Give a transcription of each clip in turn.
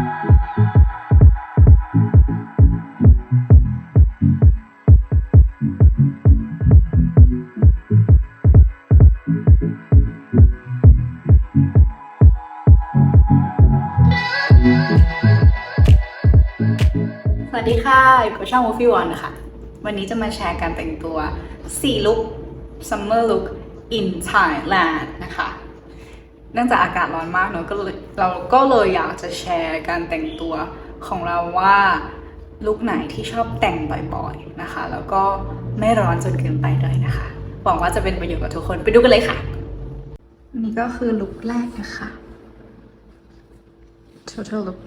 สวัสดีค่ะอยู่กับช่อง w o f y One นะคะ วันนี้จะมาแชร์การแต่งตัว4ลุค Summer Look in Thailand นะคะ เนื่องจากอากาศร้อนมากเนอะก็เลยเราก็เลยอยากจะแชร์การแต่งตัวของเราว่าลุคไหนที่ชอบแต่งบ่อยๆนะคะ แล้วก็ไม่ร้อนจนเกินไปเลยนะคะ หวังว่าจะเป็นประโยชน์กับทุกคนไปดูกันเลยค่ะ นี่ก็คือลุคแรกนะคะ total look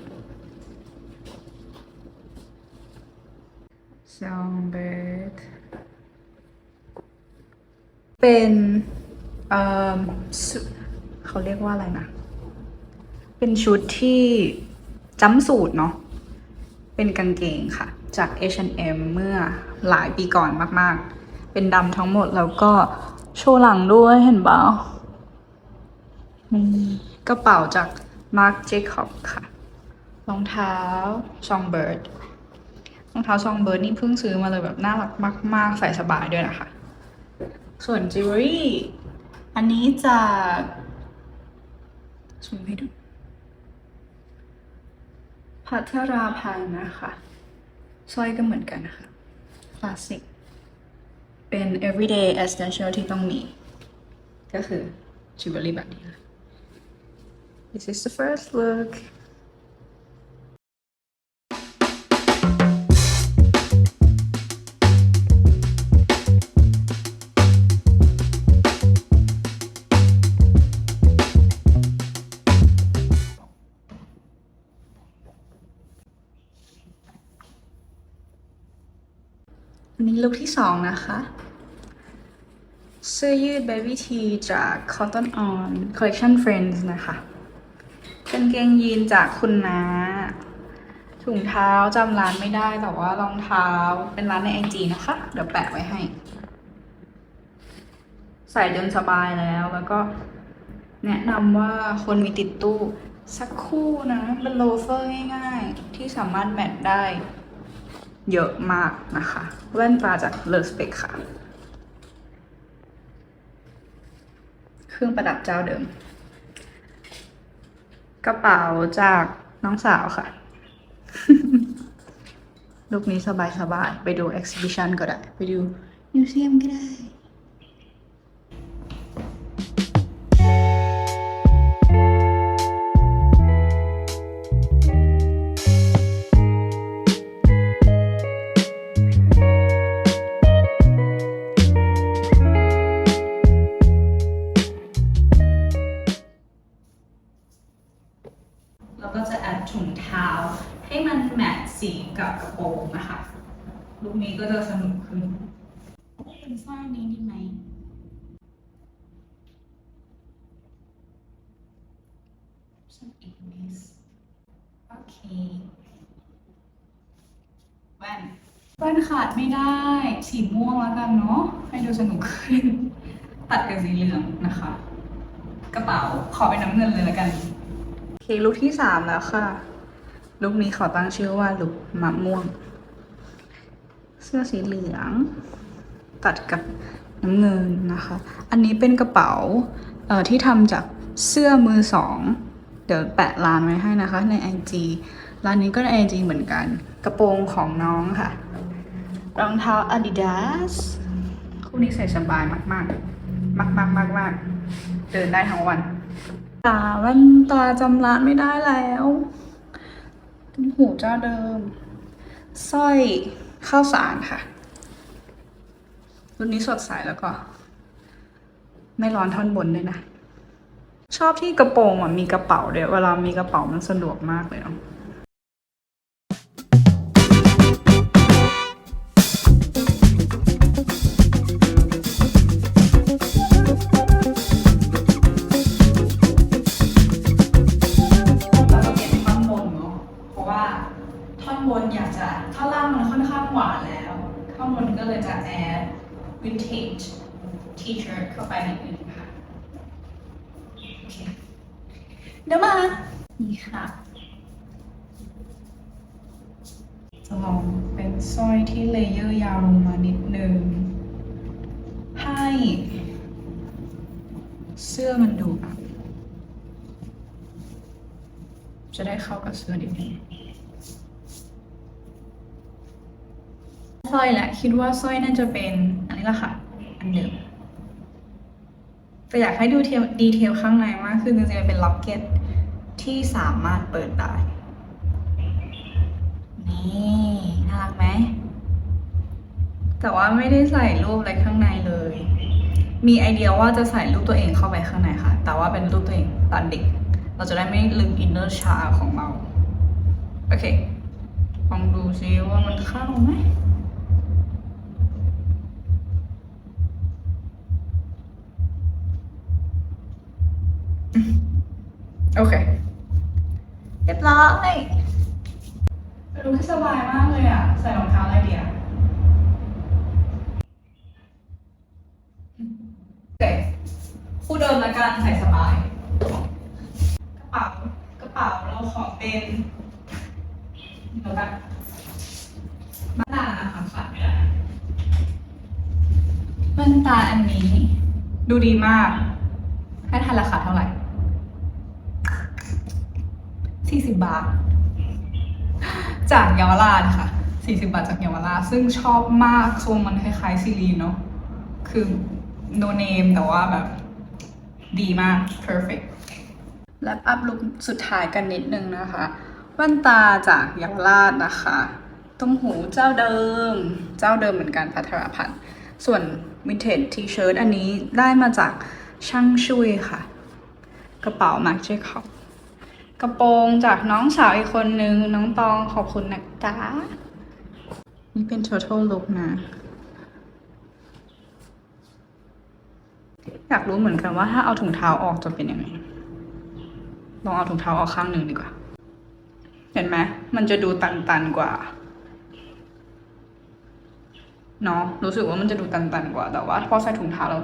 Songbird เป็นเอ่อ เขาเรียกว่าอะไรนะ เป็นชุดที่จำสูตรเนาะ เป็นกางเกงค่ะ จาก H&M เมื่อหลายปีก่อนมากๆ เป็นดำทั้งหมดแล้วก็โชว์หลังด้วยเห็นเปล่านี่กระเป๋าจาก Marc Jacob ค่ะ รองเท้า Songbird รองเท้าซองเบิร์ดนี่เพิ่งซื้อมาเลยแบบน่ารักมาก ๆ ใส่สบายด้วยนะคะ ส่วนจิวเวลรี่อันนี้จาก ซูมให้ดู พัทราพันธ์นะคะสร้อยก็เหมือนกันนะคะคลาสสิก เป็น everyday essential ที่ต้องมี ก็คือชิวเวลรี่แบบนี้ This is the first look ลุคที่สองนะคะ เสื้อยืด Baby T จาก Cotton On Collection Friends นะคะกางเกงยีนจากคุณน้าถุงเท้าจำร้านไม่ได้แต่ว่ารองเท้าเป็นร้านในไอจีนะคะ เดี๋ยวแปะไว้ให้ ใส่เดินสบายแล้วแล้วก็แนะนำว่าคนมีติดตู้ สักคู่นะ เป็นโลเฟอร์ง่ายๆ ที่สามารถแมทได้ เยอะมากนะคะ แว่นตาจากเลอสเปกค่ะ เครื่องประดับเจ้าเดิม กระเป๋าจากน้องสาวค่ะ ลูกนี้สบายๆไปดู exhibition ก็ได้ ไปดูมิวเซียมก็ได้ ถุงเท้า ให้มันแมทสีกับกระโปรงนะคะลูกนี้ก็จะสนุกขึ้นเป็นสร้อยนี้ดีไหมสักอีกนิดโอเคแว่นแว่นขาดไม่ได้ สีม่วงแล้วกันเนาะให้ดูสนุกขึ้น ตัดกับสีเหลืองนะคะ กระเป๋าขอเป็นน้ำเงินเลยแล้วกันโอ เคลุคที่สามแล้วค่ะลุคนี้ขอตั้งชื่อว่าลุคมะม่วง เสื้อสีเหลือง ตัดกับน้ำเงินนะคะ อันนี้เป็นกระเป๋าเอ่อที่ทำจากเสื้อมือสอง เดี๋ยวแปะร้านไว้ให้นะคะ ใน IG ร้านนี้ก็ใน IG เหมือนกัน กระโปรงของน้องค่ะ รองเท้า Adidas คู่นี้ใส่สบายมาก ๆ มากๆมากๆมากๆเดินได้ทั้งวัน ตาแว่นตาจำร้านไม่ได้แล้วต้นหูเจ้าเดิมสร้อยข้าวสารค่ะ รุ่นนี้สดใสแล้วก็ ไม่ร้อนท่อนบนด้วยนะ ชอบที่กระโปรงอะมีกระเป๋าเดี๋ยวเวลามีกระเป๋ามันสะดวกมากเลยเนาะ ราะว่าท่อนบนอยากจะท่อนล่างมันค่อนข้างหวานแล้วท่อนบนก็เลยจะแอด vintage t-shirt เข้าไปนิดนึงค่ะโอเคเดี๋ยวมานี่ค่ะลองเป็นสร้อยที่เลเยอร์ยาวลงมานิดนึง ให้เสื้อมันดูบ จะได้เข้ากับเสื้อนิดนึงสร้อยแหละคิดว่าสร้อยน่าจะเป็นอันนี้ละค่ะ อันเดิมแต่อยากให้ดูเทลดีเทลข้างในมากคือจริงๆมันเป็นล็อกเก็ตที่สามารถเปิดได้ นี่ น่ารักไหม แต่ว่าไม่ได้ใส่รูปอะไรข้างในเลย มีไอเดียว่าจะใส่รูปตัวเองเข้าไปข้างในค่ะ แต่ว่าเป็นรูปตัวเองตอนเด็ก เราจะได้ไม่ลืมอินเนอร์ชาของเรา โอเค ลองดูซิว่ามันเข้าไหมโอเค เรียบร้อยดูที่สบายมากเลยอะ ใส่รองเท้าอะไรดีอะโอเคคู่เดิมละกันใส่ส เราขอเป็นเดี๋ยวแบบบ้านตานะคะขาดไม่ได้บ้านตาอันนี้ ดูดีมาก ให้ทันราคาเท่าไหร่สี่สิบาท จากเยาวราชค่ะสี่สิบาทจากเยาวราชซึ่งชอบมากทรงมันคล้ายๆซีรีนเนาะคือ no name แต่ว่าแบบ ดีมาก perfect แลปอัพลุคสุดท้ายกันนิดนึงนะคะแว่นตาจากยาวราชนะคะต้มหูเจ้าเดิม เจ้าเดิมเหมือนกันพัทรพันธ์ส่วนวินเทจทีเชิร์ตอันนี้ได้มาจากช่างช่วยค่ะ กระเป๋ามาร์คเจคอบกระโปรงจากน้องสาวอีกคนนึง น้องตองขอบคุณนะจ๊ะนี่เป็น total look นะ อยากรู้เหมือนกันว่าถ้าเอาถุงเท้าออกจะเป็นยังไง ลองเอาถุงเท้าออกข้างหนึ่งดีกว่า เห็นไหมมันจะดูตันๆกว่าเนาะรู้สึกว่ามันจะดูตันๆกว่า แต่ว่าพอใส่ถุงเท้าแล้ว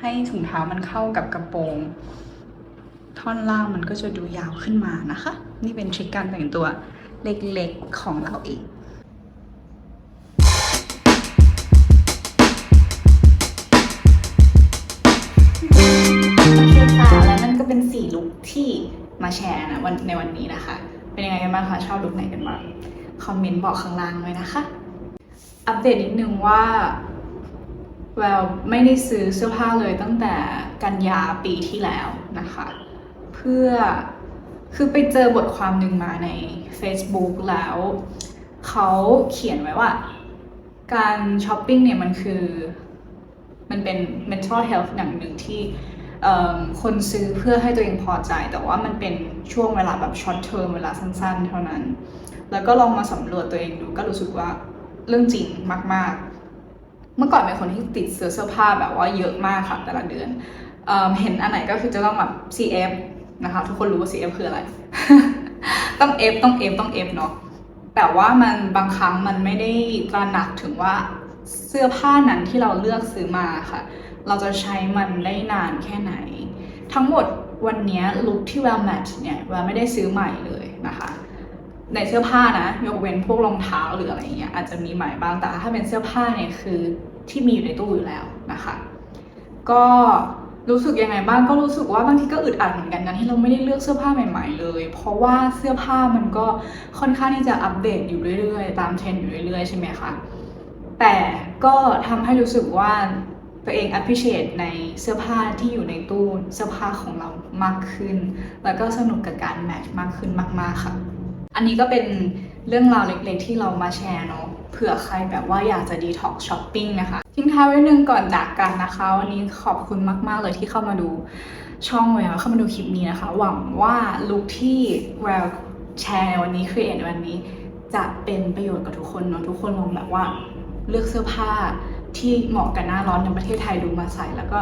ให้ถุงเท้ามันเข้ากับกระโปรง ท่อนล่างมันก็จะดูยาวขึ้นมานะคะ นี่เป็นทริคการแต่งตัวเล็กๆของเราเอง มาแชร์นะวันในวันนี้นะคะ เป็นยังไงกันบ้างคะชอบลุคไหนกันบ้างคอมเมนต์บอกข้างล่างเลยนะคะ อัปเดตนิดนึงว่าแววไม่ได้ซื้อเสื้อผ้าเลยตั้งแต่กันยาปีที่แล้วนะคะ เพื่อคือไปเจอบทความหนึ่งมาใน Facebook แล้ว เขาเขียนไว้ว่า การช้อปปิ้งเนี่ยมันคือ มันเป็น mental health อย่างหนึ่งที่ คนซื้อเพื่อให้ตัวเองพอใจ แต่ว่ามันเป็นช่วงเวลาแบบ short term เวลาสั้นๆ เท่านั้น แล้วก็ลองมาสำรวจตัวเองดูก็รู้สึกว่าเรื่องจริงมาก ๆ เมื่อก่อนเป็นคนที่ติดซื้อเสื้อผ้าแบบว่าเยอะมากค่ะแต่ละเดือนเอเห็นอันไหนก็คือจะต้องแบบ CF นะคะ ทุกคนรู้ว่า CF คืออะไร ต้อง F ต้อง F ต้อง F เนาะแต่ว่ามันบางครั้งมันไม่ได้ตระหนักถึงว่าเสื้อผ้านั้นที่เราเลือกซื้อมาค่ะ เราจะใช้มันได้นานแค่ไหน ทั้งหมดวันนี้ลุคที่แวลแมทเนี่ยแวลไม่ได้ซื้อใหม่เลยนะคะในเสื้อผ้านะยกเว้นพวกรองเท้าหรืออะไรเงี้ยอาจจะมีใหม่บ้างแต่ถ้าเป็นเสื้อผ้าเนี่ยคือที่มีอยู่ในตู้อยู่แล้วนะคะ ก็รู้สึกยังไงบ้างก็รู้สึกว่าบางทีก็อึดอัดเหมือนกันนะที่เราไม่ได้เลือกเสื้อผ้าใหม่ๆเลย เพราะว่าเสื้อผ้ามันก็ค่อนข้างที่จะอัปเดตอยู่เรื่อยๆ ตามเทรนด์อยู่เรื่อยๆ ใช่ไหมคะแต่ก็ทำให้รู้สึกว่า ตัวเอง appreciate ในเสื้อผ้าที่อยู่ในตู้เสื้อผ้าของเรามากขึ้น แล้วก็สนุกกับการแมทช์มากขึ้นมาก ๆ ค่ะ อันนี้ก็เป็นเรื่องราวเล็กๆ ที่เรามาแชร์เนาะเผื่อใครแบบว่าอยากจะดีท็อกช้อปปิ้งนะคะ ทิ้งท้ายไว้นึงก่อนจากกันนะคะ วันนี้ขอบคุณมาก ๆ เลยที่เข้ามาดูช่องแววเข้ามาดูคลิปนี้นะคะ หวังว่าลุคที่แววแชร์ในวันนี้ครีเอทในวันนี้ จะเป็นประโยชน์กับทุกคนเนาะทุกคนลองแบบว่าเลือกเสื้อผ้า ที่เหมาะกับหน้าร้อนในประเทศไทยดูมาใส่แล้วก็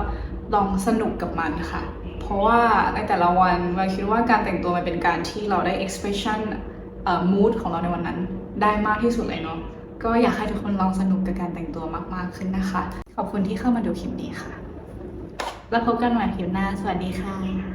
ลองสนุกกับมันค่ะ เพราะว่าในแต่ละวันเราคิดว่าการแต่งตัวมันเป็นการที่เราได้ expression อ่อ mood ของเราในวันนั้นได้มากที่สุดเลยเนาะก็อยากให้ทุกคนลองสนุกกับการแต่งตัวมาก ๆ ขึ้นนะคะ ขอบคุณที่เข้ามาดูคลิปนี้ค่ะ แล้วพบกันใหม่คลิปหน้า สวัสดีค่ะ